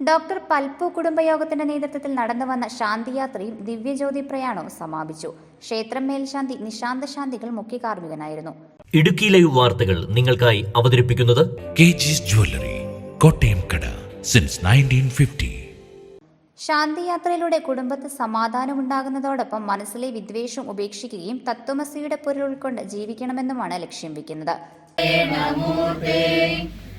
Doctor Palpu കുടുംബയോഗത്തിന്റെ നേതൃത്വത്തിൽ നടന്നു വന്ന ശാന്തിയാത്രയും ദിവ്യജ്യോതി പ്രയാണവും സമാപിച്ചു. ക്ഷേത്രം മേൽശാന്തി നിശാന്ത ശാന്തികൾ മുഖ്യ കാർമ്മികനായിരുന്നു ഇടുക്കി ലൈവ് വാർത്തകൾ നിങ്ങൾക്കായി അവതരിപ്പിക്കുന്നത് കെ ജിസ് ജ്വല്ലറി കോട്ടയം കട സിൻസ് നയന്റീൻ ഫിഫ്റ്റി ശാന്തിയാത്രയിലൂടെ കുടുംബത്ത് സമാധാനമുണ്ടാകുന്നതോടൊപ്പം മനസ്സിലെ വിദ്വേഷം ഉപേക്ഷിക്കുകയും തത്വമസിയുടെ പൊരുൾ ഉൾക്കൊണ്ട് ജീവിക്കണമെന്നുമാണ് ലക്ഷ്യം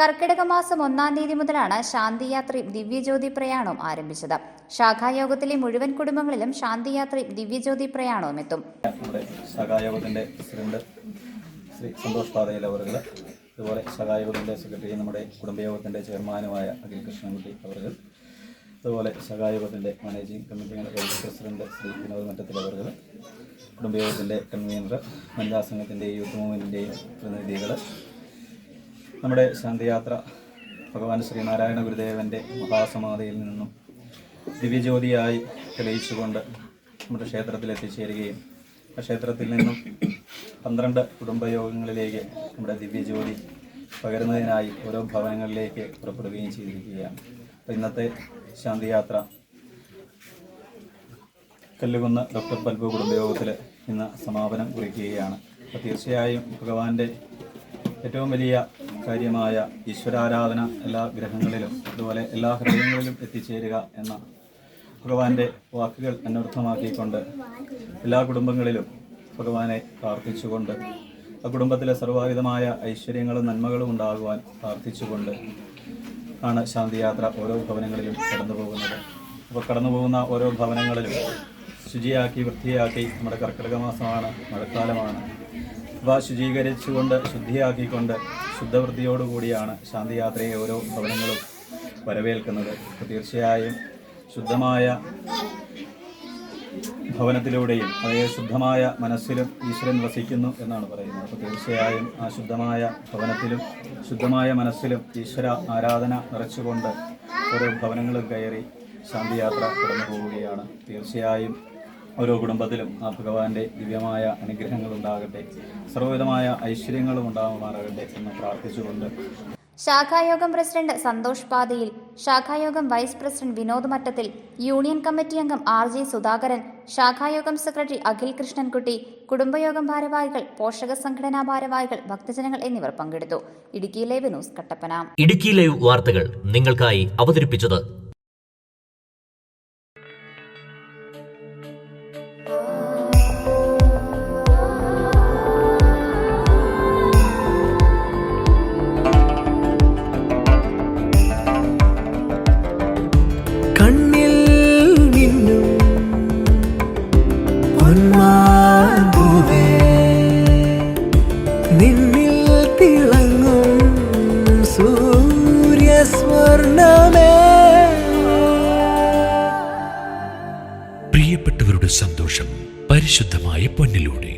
കർക്കിടക മാസം ഒന്നാം തീയതി മുതലാണ് ശാന്തിയാത്രയും ദിവ്യജ്യോതി പ്രയാണവും ആരംഭിച്ചത്. ശാഖായോഗത്തിലെ മുഴുവൻ കുടുംബങ്ങളിലും ശാന്തിയാത്രയും ദിവ്യജ്യോതി പ്രയാണവും എത്തും. ശാഖായോഗത്തിന്റെ പ്രസിഡന്റ് ശ്രീ സന്തോഷ് പാതയിൽ അവറുകൾ അതുപോലെ ശാഖായോഗത്തിന്റെ സെക്രട്ടറി നമ്മുടെ കുടുംബയോഗത്തിന്റെ ചെയർമാനുമായ അഖിൽ കൃഷ്ണൻകുട്ടി അവറുകൾ അതുപോലെ ശാഖായോഗത്തിന്റെ managing committee vice president Shri Vinod Mattathil അവറുകൾ കുടുംബയോഗത്തിന്റെ കൺവീനർ വനിതാ സംഘത്തിന്റെയും യൂത്ത് മൂവ്മെന്റിന്റെയും പ്രതിനിധികൾ നമ്മുടെ ശാന്തിയാത്ര ഭഗവാൻ ശ്രീനാരായണ ഗുരുദേവന്റെ മഹാസമാധിയിൽ നിന്നും ദിവ്യജ്യോതിയായി തെളിയിച്ചുകൊണ്ട് നമ്മുടെ ക്ഷേത്രത്തിൽ എത്തിച്ചേരുകയും ആ ക്ഷേത്രത്തിൽ നിന്നും പന്ത്രണ്ട് കുടുംബയോഗങ്ങളിലേക്ക് നമ്മുടെ ദിവ്യജ്യോതി പകരുന്നതിനായി ഓരോ ഭവനങ്ങളിലേക്ക് പുറപ്പെടുകയും ചെയ്തിരിക്കുകയാണ്. അപ്പോൾ ഇന്നത്തെ ശാന്തിയാത്ര കല്ലുകുന്ന് ഡോക്ടർ പൽപു കുടുംബയോഗത്തിൽ ഇന്ന് സമാപനം കുറിക്കുകയാണ്. അപ്പോൾ തീർച്ചയായും ഭഗവാന്റെ ഏറ്റവും വലിയ കാര്യമായ ഈശ്വരാരാധന എല്ലാ ഗ്രഹങ്ങളിലും അതുപോലെ എല്ലാ ഹൃദയങ്ങളിലും എത്തിച്ചേരുക എന്ന ഭഗവാന്റെ വാക്കുകൾ അനർത്ഥമാക്കിക്കൊണ്ട് എല്ലാ കുടുംബങ്ങളിലും ഭഗവാനെ പ്രാർത്ഥിച്ചുകൊണ്ട് ആ കുടുംബത്തിലെ സർവവിധമായ ഐശ്വര്യങ്ങളും നന്മകളും ഉണ്ടാകുവാൻ പ്രാർത്ഥിച്ചുകൊണ്ട് ആണ് ശാന്തിയാത്ര ഓരോ ഭവനങ്ങളിലും കടന്നു പോകുന്നത്. അപ്പോൾ കടന്നു പോകുന്ന ഓരോ ഭവനങ്ങളിലും ശുചിയാക്കി വൃത്തിയാക്കി നമ്മുടെ കർക്കിടക മാസമാണ് മഴക്കാലമാണ്. ആ ശുചീകരിച്ചുകൊണ്ട് ശുദ്ധിയാക്കിക്കൊണ്ട് ശുദ്ധവൃത്തിയോടുകൂടിയാണ് ശാന്തിയാത്രയെ ഓരോ ഭവനങ്ങളും വരവേൽക്കുന്നത്. തീർച്ചയായും ശുദ്ധമായ ഭവനത്തിലൂടെയും അതായത് ശുദ്ധമായ മനസ്സിലും ഈശ്വരൻ വസിക്കുന്നു എന്നാണ് പറയുന്നത്. അപ്പോൾ തീർച്ചയായും ആ ശുദ്ധമായ ഭവനത്തിലും ശുദ്ധമായ മനസ്സിലും ഈശ്വര ആരാധന നിറച്ചുകൊണ്ട് ഓരോ ഭവനങ്ങളും കയറി ശാന്തിയാത്ര കടന്നു പോവുകയാണ് തീർച്ചയായും ഓരോ കുടുംബത്തിലും ആ ഭഗവാന്റെ ദിവ്യമായ അനുഗ്രഹങ്ങൾ ഉണ്ടാകട്ടെ സർവവിധമായ ഐശ്വര്യങ്ങളും ഉണ്ടാകുമാറാകട്ടെ എന്ന് പ്രാർത്ഥിച്ചുകൊണ്ട്. ശാഖായോഗം president Santhosh Pathayil ശാഖായോഗം vice president Vinod Mattathil union committee അംഗം ആർ ജെ സുധാകരൻ ശാഖായോഗം സെക്രട്ടറി അഖിൽ കൃഷ്ണൻകുട്ടി കുടുംബയോഗം ഭാരവാഹികൾ പോഷക സംഘടനാ ഭാരവാഹികൾ ഭക്തജനങ്ങൾ എന്നിവർ പങ്കെടുത്തു. Idukki live news Kattappana. Idukki live വാർത്തകൾ നിങ്ങൾക്കായി അവതരിപ്പിച്ചത് പരിശുദ്ധമായ പൊന്നിലൂടെ.